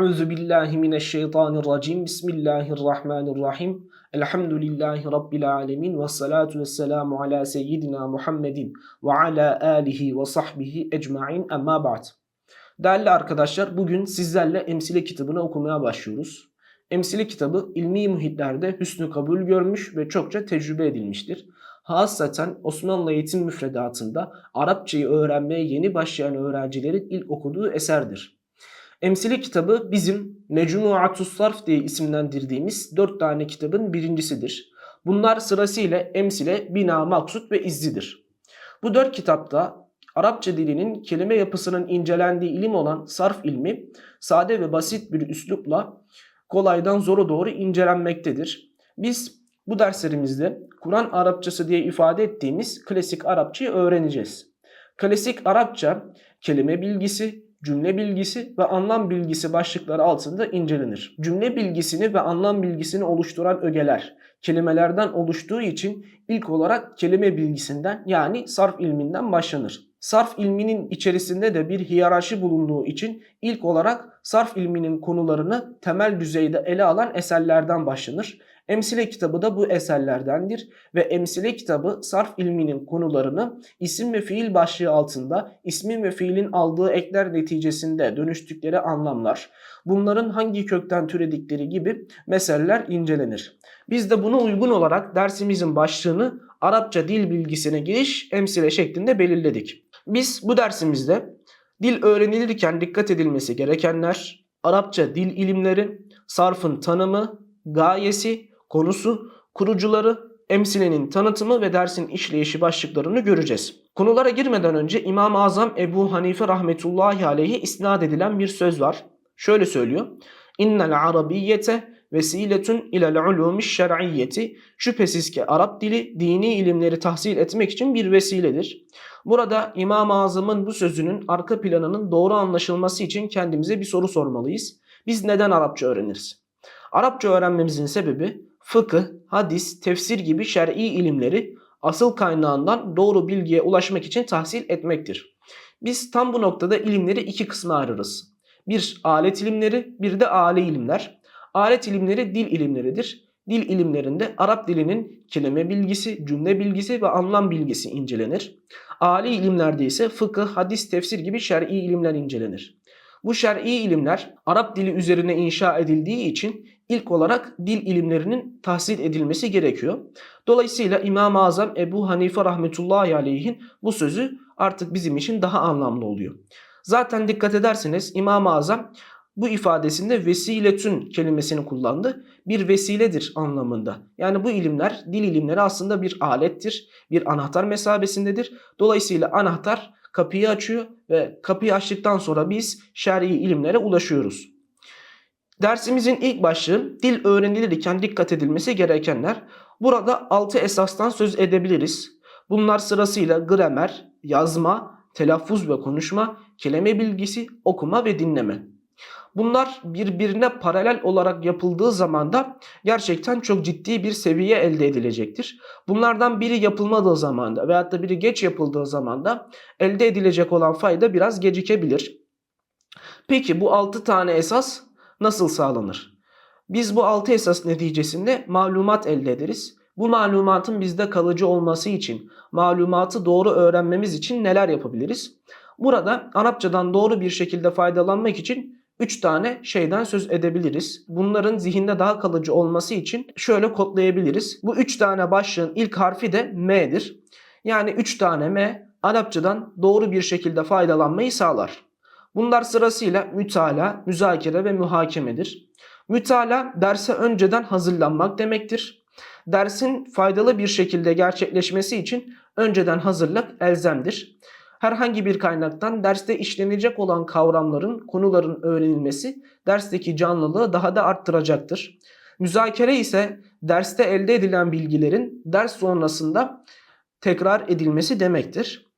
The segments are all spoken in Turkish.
Euzu billahi mineşşeytanirracim. Bismillahirrahmanirrahim. Elhamdülillahi rabbil alamin ve salatu vesselamu ala seyyidina Muhammedin ve ala alihi ve sahbihi ecmaîn. Amma ba'd. Değerli arkadaşlar, bugün sizlerle Emsile kitabını okumaya başlıyoruz. Emsile kitabı ilmi muhitlerde hüsnü kabul görmüş ve çokça tecrübe edilmiştir. Hasaten Osmanlı eğitim müfredatında Arapçayı öğrenmeye yeni başlayan öğrencilerin ilk okuduğu eserdir. Emsile kitabı bizim Mecmuatus Sarf diye isimlendirdiğimiz dört tane kitabın birincisidir. Bunlar sırasıyla Emsile, Bina, Maksut ve İzzi'dir. Bu dört kitapta Arapça dilinin kelime yapısının incelendiği ilim olan sarf ilmi sade ve basit bir üslupla kolaydan zora doğru incelenmektedir. Biz bu derslerimizde Kur'an Arapçası diye ifade ettiğimiz klasik Arapçayı öğreneceğiz. Klasik Arapça kelime bilgisi, cümle bilgisi ve anlam bilgisi başlıkları altında incelenir. Cümle bilgisini ve anlam bilgisini oluşturan ögeler kelimelerden oluştuğu için ilk olarak kelime bilgisinden yani sarf ilminden başlanır. Sarf ilminin içerisinde de bir hiyerarşi bulunduğu için ilk olarak sarf ilminin konularını temel düzeyde ele alan eserlerden başlanır. Emsile kitabı da bu eserlerdendir ve Emsile kitabı sarf ilminin konularını isim ve fiil başlığı altında ismin ve fiilin aldığı ekler neticesinde dönüştükleri anlamlar, bunların hangi kökten türedikleri gibi meseleler incelenir. Biz de buna uygun olarak dersimizin başlığını Arapça dil bilgisine giriş emsile şeklinde belirledik. Biz bu dersimizde dil öğrenilirken dikkat edilmesi gerekenler, Arapça dil ilimleri, sarfın tanımı, gayesi, konusu, kurucuları, emsilenin tanıtımı ve dersin işleyişi başlıklarını göreceğiz. Konulara girmeden önce İmam-ı Azam Ebu Hanife rahmetullahi aleyhe isnat edilen bir söz var. Şöyle söylüyor. İnnel arabiyyete vesiletun ilel ulumi şer'iyyeti. Şüphesiz ki Arap dili dini ilimleri tahsil etmek için bir vesiledir. Burada İmam-ı Azam'ın bu sözünün arka planının doğru anlaşılması için kendimize bir soru sormalıyız. Biz neden Arapça öğreniriz? Arapça öğrenmemizin sebebi fıkıh, hadis, tefsir gibi şer'i ilimleri asıl kaynağından doğru bilgiye ulaşmak için tahsil etmektir. Biz tam bu noktada ilimleri iki kısma ayırırız. Bir alet ilimleri, bir de aile ilimler. Alet ilimleri dil ilimleridir. Dil ilimlerinde Arap dilinin kelime bilgisi, cümle bilgisi ve anlam bilgisi incelenir. Ali ilimlerde ise fıkıh, hadis, tefsir gibi şer'i ilimler incelenir. Bu şer'i ilimler Arap dili üzerine inşa edildiği için ilk olarak dil ilimlerinin tahsil edilmesi gerekiyor. Dolayısıyla İmam-ı Azam Ebu Hanife rahmetullahi aleyhin bu sözü artık bizim için daha anlamlı oluyor. Zaten dikkat ederseniz İmam-ı Azam bu ifadesinde vesiletün kelimesini kullandı. Bir vesiledir anlamında. Yani bu ilimler, dil ilimleri aslında bir alettir, bir anahtar mesabesindedir. Dolayısıyla anahtar kapıyı açıyor ve kapıyı açtıktan sonra biz şer'i ilimlere ulaşıyoruz. Dersimizin ilk başlığı dil öğrenilirken dikkat edilmesi gerekenler. Burada 6 esastan söz edebiliriz. Bunlar sırasıyla gramer, yazma, telaffuz ve konuşma, kelime bilgisi, okuma ve dinleme. Bunlar birbirine paralel olarak yapıldığı zaman da gerçekten çok ciddi bir seviye elde edilecektir. Bunlardan biri yapılmadığı zaman da veyahut da biri geç yapıldığı zaman da elde edilecek olan fayda biraz gecikebilir. Peki bu 6 tane esas nasıl sağlanır? Biz bu 6 esas neticesinde malumat elde ederiz. Bu malumatın bizde kalıcı olması için, malumatı doğru öğrenmemiz için neler yapabiliriz? Burada Arapçadan doğru bir şekilde faydalanmak için 3 tane şeyden söz edebiliriz. Bunların zihinde daha kalıcı olması için şöyle kodlayabiliriz. Bu 3 tane başlığın ilk harfi de M'dir. Yani 3 tane M Arapçadan doğru bir şekilde faydalanmayı sağlar. Bunlar sırasıyla mütala, müzakere ve muhakemedir. Mütala derse önceden hazırlanmak demektir. Dersin faydalı bir şekilde gerçekleşmesi için önceden hazırlık elzemdir herhangi bir kaynaktan derste işlenecek olan kavramların, konuların öğrenilmesi dersteki canlılığı daha da arttıracaktır. Müzakere ise derste elde edilen bilgilerin ders sonrasında tekrar edilmesi demektir.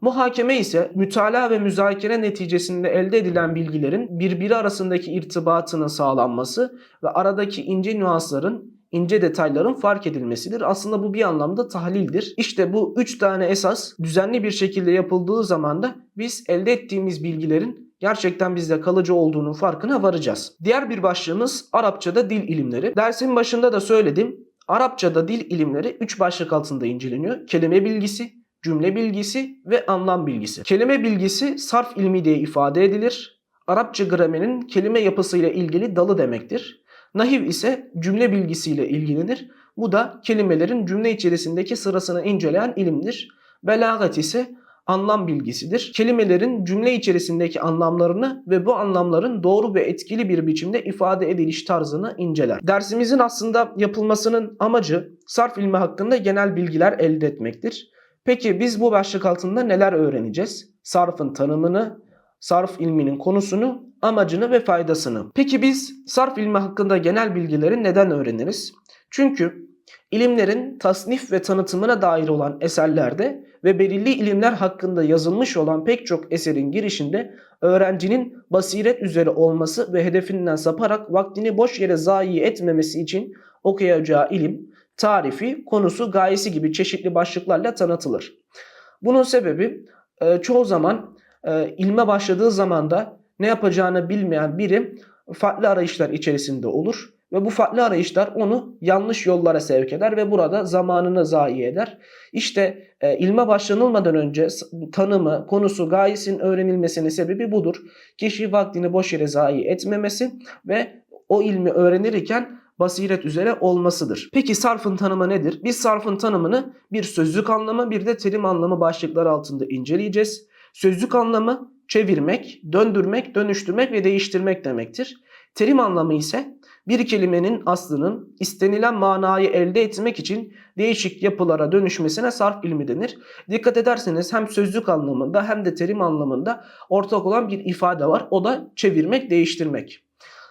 Muhakeme ise mütalaa ve müzakere neticesinde elde edilen bilgilerin birbiri arasındaki irtibatının sağlanması ve aradaki ince nüansların ince detayların fark edilmesidir. Aslında bu bir anlamda tahlildir. İşte bu üç tane esas düzenli bir şekilde yapıldığı zaman da biz elde ettiğimiz bilgilerin gerçekten bizde kalıcı olduğunun farkına varacağız. Diğer bir başlığımız Arapçada dil ilimleri. Dersin başında da söyledim. Arapçada dil ilimleri 3 başlık altında inceleniyor. Kelime bilgisi, cümle bilgisi ve anlam bilgisi. Kelime bilgisi sarf ilmi diye ifade edilir. Arapça gramerin kelime yapısıyla ilgili dalı demektir. Nahiv ise cümle bilgisiyle ilgilenir. Bu da kelimelerin cümle içerisindeki sırasını inceleyen ilimdir. Belagat ise anlam bilgisidir. Kelimelerin cümle içerisindeki anlamlarını ve bu anlamların doğru ve etkili bir biçimde ifade ediliş tarzını inceler. Dersimizin aslında yapılmasının amacı sarf ilmi hakkında genel bilgiler elde etmektir. Peki biz bu başlık altında neler öğreneceğiz? Sarfın tanımını, sarf ilminin konusunu, amacını ve faydasını. Peki biz sarf ilmi hakkında genel bilgileri neden öğreniriz? Çünkü ilimlerin tasnif ve tanıtımına dair olan eserlerde ve belirli ilimler hakkında yazılmış olan pek çok eserin girişinde öğrencinin basiret üzere olması ve hedefinden saparak vaktini boş yere zayi etmemesi için okuyacağı ilim, tarifi, konusu, gayesi gibi çeşitli başlıklarla tanıtılır. Bunun sebebi e, çoğu zaman e, ilme başladığı zaman da ne yapacağını bilmeyen biri farklı arayışlar içerisinde olur ve bu farklı arayışlar onu yanlış yollara sevk eder ve burada zamanını zayi eder. İşte e, ilme başlanılmadan önce tanımı, konusu, gayesinin öğrenilmesinin sebebi budur. Kişi vaktini boş yere zayi etmemesi ve o ilmi öğrenirken basiret üzere olmasıdır. Peki sarfın tanımı nedir? Biz sarfın tanımını bir sözlük anlamı bir de terim anlamı başlıkları altında inceleyeceğiz. Sözlük anlamı çevirmek, döndürmek, dönüştürmek ve değiştirmek demektir. Terim anlamı ise bir kelimenin aslının istenilen manayı elde etmek için değişik yapılara dönüşmesine sarf ilmi denir. Dikkat ederseniz hem sözlük anlamında hem de terim anlamında ortak olan bir ifade var. O da çevirmek, değiştirmek.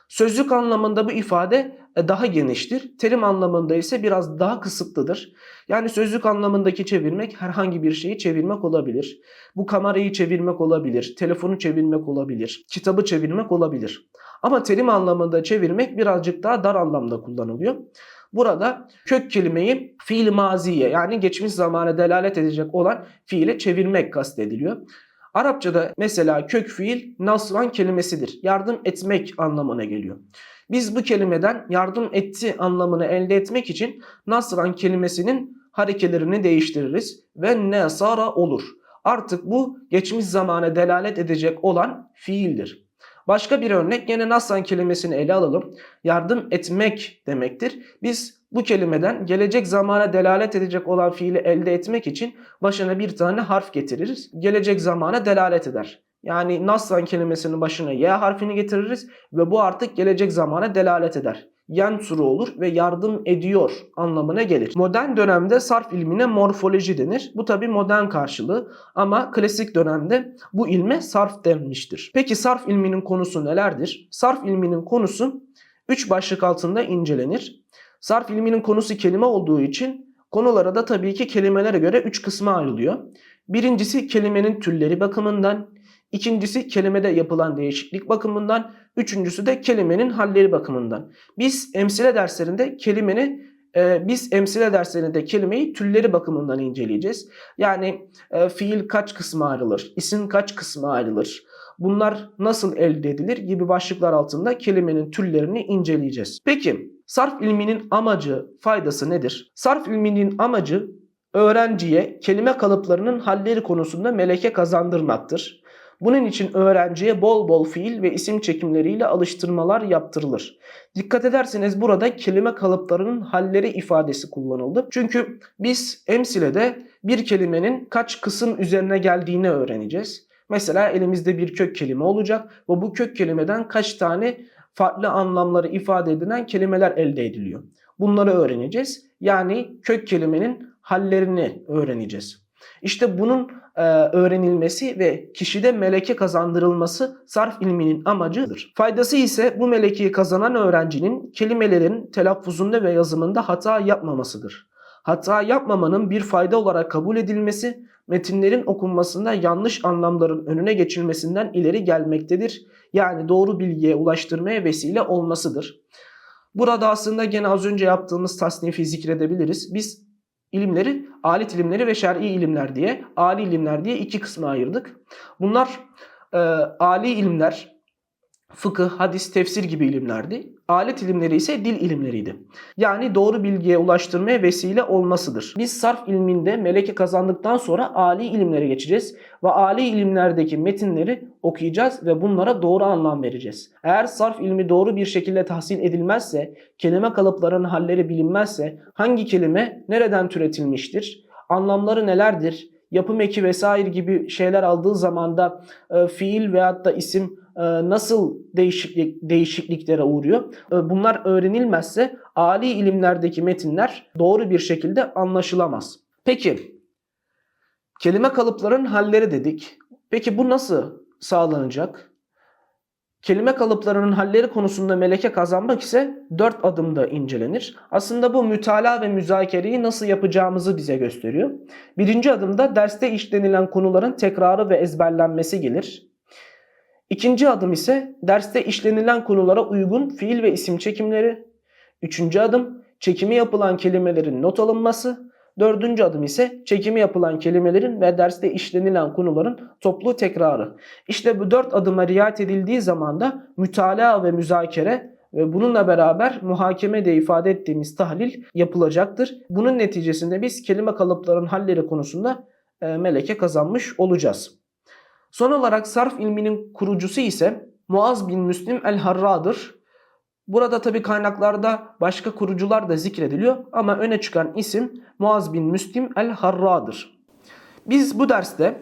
Sözlük anlamında bu ifade daha geniştir. Terim anlamında ise biraz daha kısıtlıdır. Yani sözlük anlamındaki çevirmek herhangi bir şeyi çevirmek olabilir. Bu kamerayı çevirmek olabilir, telefonu çevirmek olabilir, kitabı çevirmek olabilir. Ama terim anlamında çevirmek birazcık daha dar anlamda kullanılıyor. Burada kök kelimeyi fiil maziye yani geçmiş zamana delalet edecek olan fiile çevirmek kastediliyor. Arapçada mesela kök fiil nasran kelimesidir. Yardım etmek anlamına geliyor. Biz bu kelimeden yardım etti anlamını elde etmek için nasran kelimesinin harekelerini değiştiririz ve nesara olur. Artık bu geçmiş zamana delalet edecek olan fiildir. Başka bir örnek yine nasran kelimesini ele alalım. Yardım etmek demektir. Biz bu kelimeden gelecek zamana delalet edecek olan fiili elde etmek için başına bir tane harf getiririz. Gelecek zamana delalet eder. Yani nasran kelimesinin başına y harfini getiririz ve bu artık gelecek zamana delalet eder. Yen turu olur ve yardım ediyor anlamına gelir. Modern dönemde sarf ilmine morfoloji denir. Bu tabi modern karşılığı ama klasik dönemde bu ilme sarf denmiştir. Peki sarf ilminin konusu nelerdir? Sarf ilminin konusu 3 başlık altında incelenir. Sarf ilminin konusu kelime olduğu için konulara da tabii ki kelimelere göre 3 kısma ayrılıyor. Birincisi kelimenin türleri bakımından, İkincisi kelimede yapılan değişiklik bakımından. Üçüncüsü de kelimenin halleri bakımından. Biz emsile derslerinde kelimeni e, biz emsile derslerinde kelimeyi türleri bakımından inceleyeceğiz. Yani e, fiil kaç kısma ayrılır, isim kaç kısma ayrılır, bunlar nasıl elde edilir gibi başlıklar altında kelimenin türlerini inceleyeceğiz. Peki sarf ilminin amacı, faydası nedir? Sarf ilminin amacı öğrenciye kelime kalıplarının halleri konusunda meleke kazandırmaktır. Bunun için öğrenciye bol bol fiil ve isim çekimleriyle alıştırmalar yaptırılır. Dikkat ederseniz burada kelime kalıplarının halleri ifadesi kullanıldı. Çünkü biz emsilede bir kelimenin kaç kısım üzerine geldiğini öğreneceğiz. Mesela elimizde bir kök kelime olacak ve bu kök kelimeden kaç tane farklı anlamları ifade edilen kelimeler elde ediliyor. Bunları öğreneceğiz. Yani kök kelimenin hallerini öğreneceğiz. İşte bunun e, öğrenilmesi ve kişide meleke kazandırılması sarf ilminin amacıdır. Faydası ise bu melekeyi kazanan öğrencinin kelimelerin telaffuzunda ve yazımında hata yapmamasıdır. Hata yapmamanın bir fayda olarak kabul edilmesi, metinlerin okunmasında yanlış anlamların önüne geçilmesinden ileri gelmektedir. Yani doğru bilgiye ulaştırmaya vesile olmasıdır. Burada aslında gene az önce yaptığımız tasnifi zikredebiliriz. Biz ilimleri alet ilimleri ve şer'i ilimler diye, ali ilimler diye iki kısma ayırdık. Bunlar e, ali ilimler, fıkıh, hadis, tefsir gibi ilimlerdi. Alet ilimleri ise dil ilimleriydi. Yani doğru bilgiye ulaştırmaya vesile olmasıdır. Biz sarf ilminde meleke kazandıktan sonra ali ilimlere geçeceğiz ve ali ilimlerdeki metinleri okuyacağız ve bunlara doğru anlam vereceğiz. Eğer sarf ilmi doğru bir şekilde tahsil edilmezse, kelime kalıplarının halleri bilinmezse, hangi kelime nereden türetilmiştir, anlamları nelerdir, yapım eki vesaire gibi şeyler aldığı zaman da e, fiil veyahut da isim e, nasıl değişiklik değişikliklere uğruyor? E, bunlar öğrenilmezse ali ilimlerdeki metinler doğru bir şekilde anlaşılamaz. Peki kelime kalıpların halleri dedik. Peki bu nasıl sağlanacak? Kelime kalıplarının halleri konusunda meleke kazanmak ise dört adımda incelenir. Aslında bu mütalaa ve müzakereyi nasıl yapacağımızı bize gösteriyor. Birinci adımda derste işlenilen konuların tekrarı ve ezberlenmesi gelir. İkinci adım ise derste işlenilen konulara uygun fiil ve isim çekimleri. Üçüncü adım çekimi yapılan kelimelerin not alınması. Dördüncü adım ise çekimi yapılan kelimelerin ve derste işlenilen konuların toplu tekrarı. İşte bu dört adıma riayet edildiği zaman da mütalaa ve müzakere ve bununla beraber muhakeme de ifade ettiğimiz tahlil yapılacaktır. Bunun neticesinde biz kelime kalıpların halleri konusunda e, meleke kazanmış olacağız. Son olarak sarf ilminin kurucusu ise Muaz bin Müslim el-Harra'dır. Burada tabi kaynaklarda başka kurucular da zikrediliyor ama öne çıkan isim Muaz bin Müslim el-Harra'dır. Biz bu derste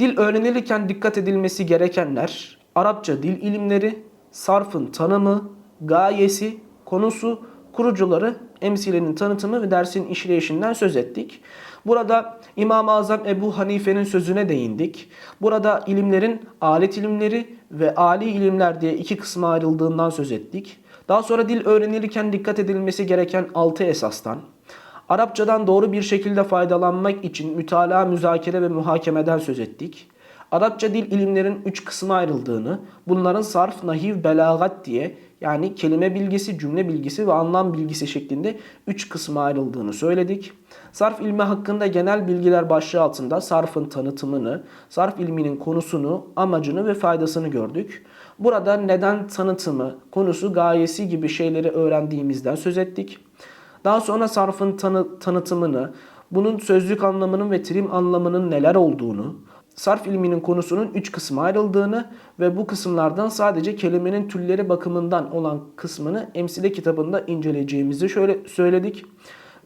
dil öğrenilirken dikkat edilmesi gerekenler, Arapça dil ilimleri, sarfın tanımı, gayesi, konusu, kurucuları, emsilenin tanıtımı ve dersin işleyişinden söz ettik. Burada İmam-ı Azam Ebu Hanife'nin sözüne değindik. Burada ilimlerin alet ilimleri ve ali ilimler diye iki kısma ayrıldığından söz ettik. Daha sonra dil öğrenilirken dikkat edilmesi gereken altı esastan, Arapçadan doğru bir şekilde faydalanmak için mütalaa, müzakere ve muhakemeden söz ettik. Arapça dil ilimlerin üç kısma ayrıldığını, bunların sarf, nahiv, belagat diye yani kelime bilgisi, cümle bilgisi ve anlam bilgisi şeklinde üç kısma ayrıldığını söyledik. Sarf ilmi hakkında genel bilgiler başlığı altında sarfın tanıtımını, sarf ilminin konusunu, amacını ve faydasını gördük. Burada neden tanıtımı, konusu, gayesi gibi şeyleri öğrendiğimizden söz ettik. Daha sonra sarfın tanı, tanıtımını, bunun sözlük anlamının ve trim anlamının neler olduğunu, sarf ilminin konusunun üç kısma ayrıldığını ve bu kısımlardan sadece kelimenin türleri bakımından olan kısmını emsile kitabında inceleyeceğimizi şöyle söyledik.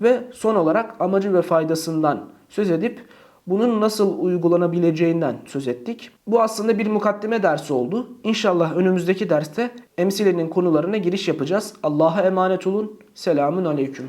Ve son olarak amacı ve faydasından söz edip bunun nasıl uygulanabileceğinden söz ettik. Bu aslında bir mukaddime dersi oldu. İnşallah önümüzdeki derste emsilenin konularına giriş yapacağız. Allah'a emanet olun. Selamun aleyküm.